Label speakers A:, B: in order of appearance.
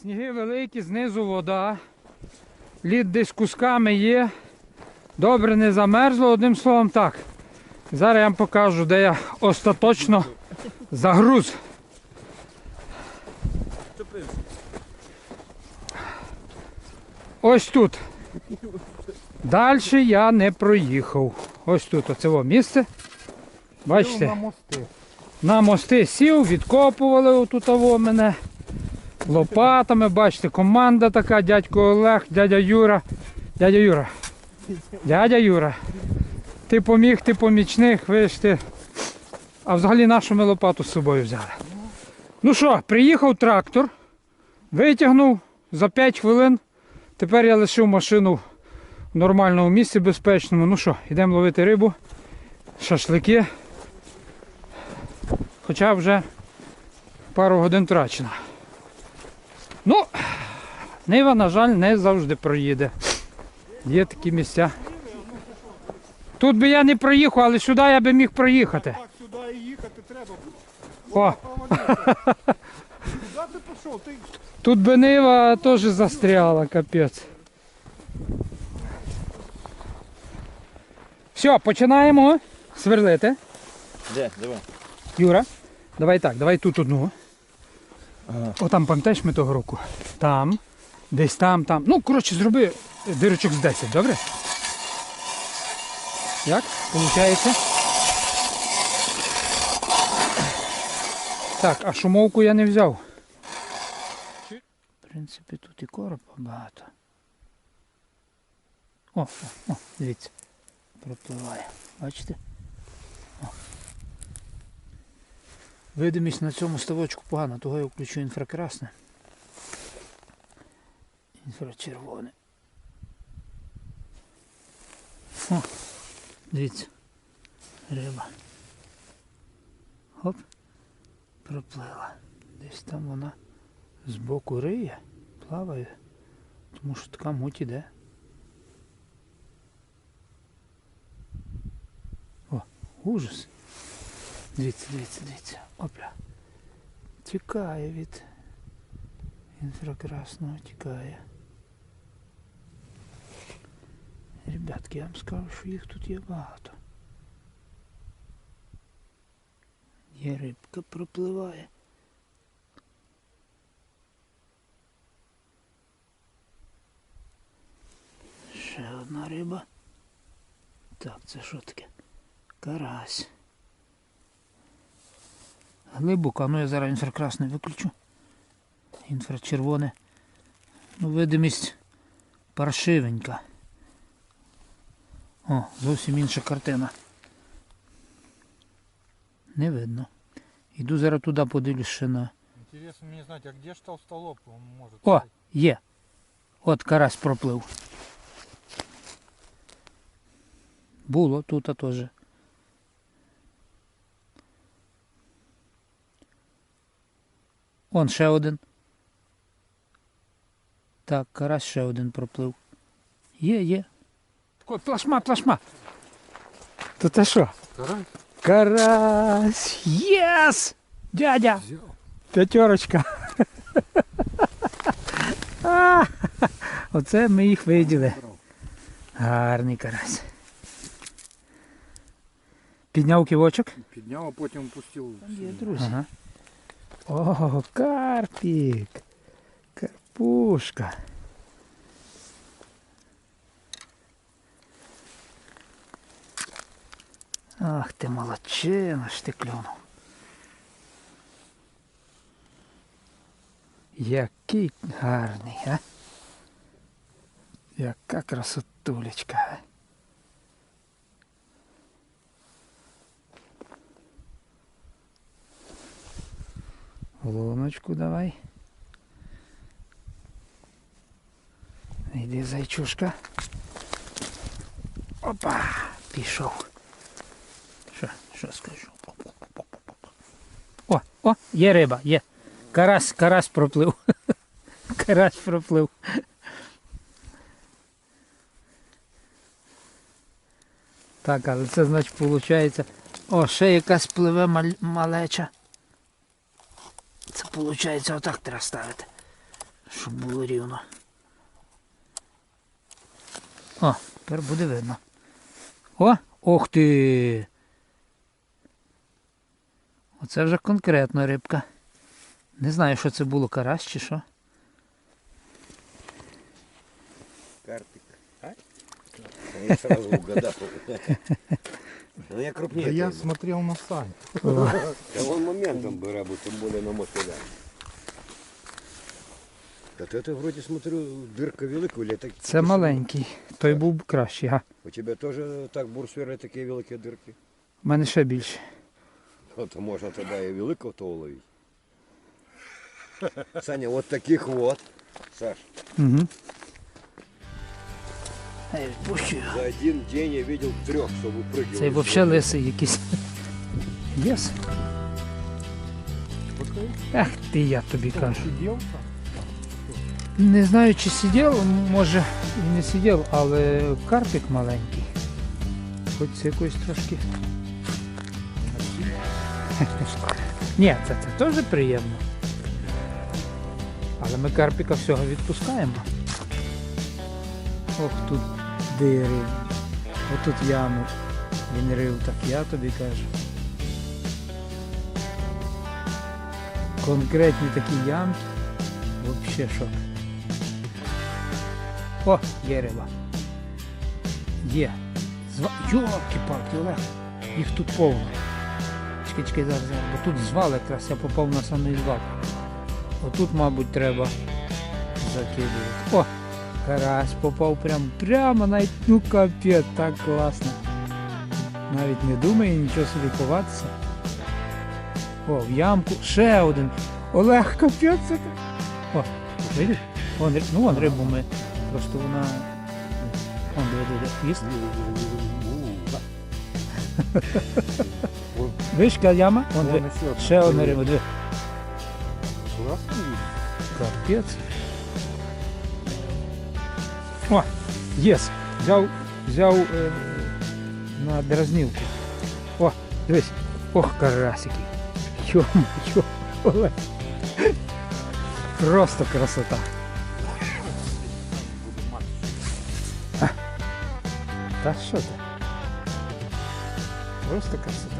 A: Сніги великі, знизу вода. Лід десь кусками є. Добре не замерзло, одним словом так. Зараз я вам покажу, де я остаточно загруз. Ось тут. Далі я не проїхав. Ось тут оце во місце. Бачите?
B: На мости.
A: На мости сів, відкопували отут мене лопатами. Бачите, команда така, дядько Олег, дядя Юра. Дядя Юра. Дядя Юра. Ти поміг, ти помічник, ви ти. А взагалі нашу ми лопату з собою взяли. Ну що, приїхав трактор, витягнув за 5 хвилин. Тепер я лишив машину в нормальному місці безпечному. Ну що, йдемо ловити рибу, шашлики. Хоча вже пару годин втрачено. Нива, на жаль, не завжди проїде. Є такі місця. Тут би я не проїхав, але сюди я би міг проїхати.
B: Так сюди і їхати треба було.
A: О,
B: Куди ти пішов? Ти
A: тут би Нива теж застряла, капець. Все, починаємо сверлити.
C: Де? Давай.
A: Юра, давай так, давай тут одну.
C: Ага.
A: О, там пам'ятаєш ми того року? Там, десь там, там. Ну, коротше, зроби дирочок з 10, добре? Як? Получається? Так, а шумовку я не взяв. В принципі, тут і коропа багато. О, о, о, дивіться. Пропливає. Бачите? Видимість на цьому ставочку погана, того я включу інфракрасне. Інфрачервоне. О, дивіться. Риба. Хоп. Проплила. Десь там вона збоку риє, плаває, тому що така муть іде. О, ужас. Дивіться, дивіться, дивіться. Опля. Тікає від інфракрасного, тікає. Ребятки, я вам скажу, що їх тут є багато. Є рибка пропливає. Ще одна риба. Так, це що таке? Карась. Глибоко, ну я зараз інфракрасне виключу. Інфрачервоне. Ну, видимість паршивенька. О, зовсім інша картина. Не видно. Іду зараз туди подивлюсь ще на.
B: Інтересно мені знати, а де ж толстолоб може?
A: О, є. От карась проплив. Було тут теж. Он ще один. Так, карась ще один проплив. Є, є. Ой, плашма, плашма. То те що?
B: Карась?
A: Карась! Єс! Дядя! П'ятерочка. Оце ми їх виділи. Гарний карась. Підняв ківочок.
B: Підняв, а потім пустив.
A: Ага. О, карпік. Карпушка. Ах ти молодчина ж ти клюнув. Який гарний, а? Яка красотулечка. Луночку давай. Йди, зайчушка. Опа! Пішов. Що, скажу? О, о, є риба, є. Карась, карась проплив. Карась проплив. Так, але це значить виходить. О, ще якась пливе маль- малеча. Це виходить отак треба ставити. Щоб було рівно. О, тепер буде видно. О, ох ти! Оце вже конкретно рибка. Не знаю, що це було, карась чи що.
C: Карпик. Я сразу угадал. Ну я крупнее.
B: Да я
C: пойму.
B: смотрел на сайт.
C: Да он моментом бы бы тем более на мотыля. Да ты это вроде смотрю, дырка велика, или это...
A: Це маленький. Той був б кращий, га.
C: У тебя тоже так бурсвери такі великі дырки?
A: У мене ще більше.
C: От можна тоді і великого то уловити. Саня, от таких вот, Саш,
A: Угу.
C: За один день я видел трех, что выпрыгивали.
A: Цей взагалі лисий якийсь. Єс. Ах ти, я тобі кажу. Не знаю, чи сидів, може і не сидів, але карпик маленький. Хоч це якось трошки. Ні, це, це теж приємно. Але ми карпіка всього відпускаємо. Ох, тут де рив. Отут яму. Він рив, так я тобі кажу. Конкретні такі ямки. Вообще шок. О, є риба. Є. Йолки-палки, Олег. Їх тут повно. Чекай, зараз. Бо тут звал якраз, я попав на самий звал. Отут, мабуть, треба закидувати. О! Карась попав прям, прямо навіть, ну капець, так класно. Навіть не думає нічого собі ховатися. О, в ямку. Ще один. Олег, капець. О, видиш? Вон, ну вон рибу ми. Просто вона. Вон диви, їсть. Вишка яма,
B: еще одна.
A: Ще одна риба.
B: Видишь?
A: Капець. О, єс. Взяв, взяв е, на дразнилку. О, дивись. Ох, карасики. Йо-моє, Просто красота. А? Та що ти? Просто красота.